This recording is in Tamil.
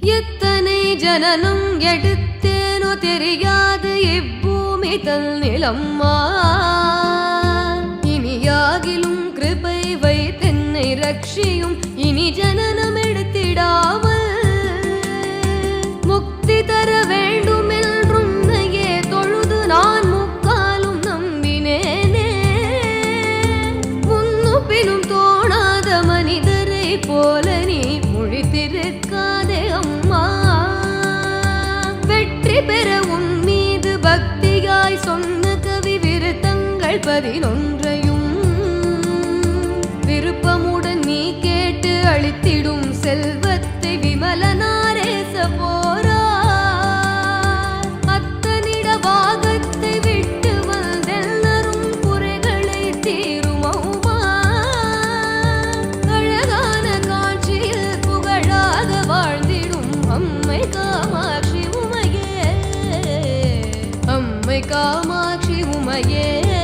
எத்தனை ஜனனம் எடுத்தேனோ தெரியாது இப்பூமி தன்னிலம்மா. இனியாகிலும் கிருபை வைத்தென்னை ரட்சியும் இனி ஜனனம் எடுத்திடாமல். முக்தி தர வேண்டும் என்றும் உன்னையே தொழுது நான் முக்காலும் நம்பினேனே. முன்னுப்பினும் தோணாத மனிதரை போல நீ முழித்திருக்காதே பெற உன் மீது பக்தியாய் சொன்ன கவி விருத்தங்கள் பதினொன்றையும் விருப்பமுடன் நீ கேட்டு அளித்திடும். காமாட்சி உமையே.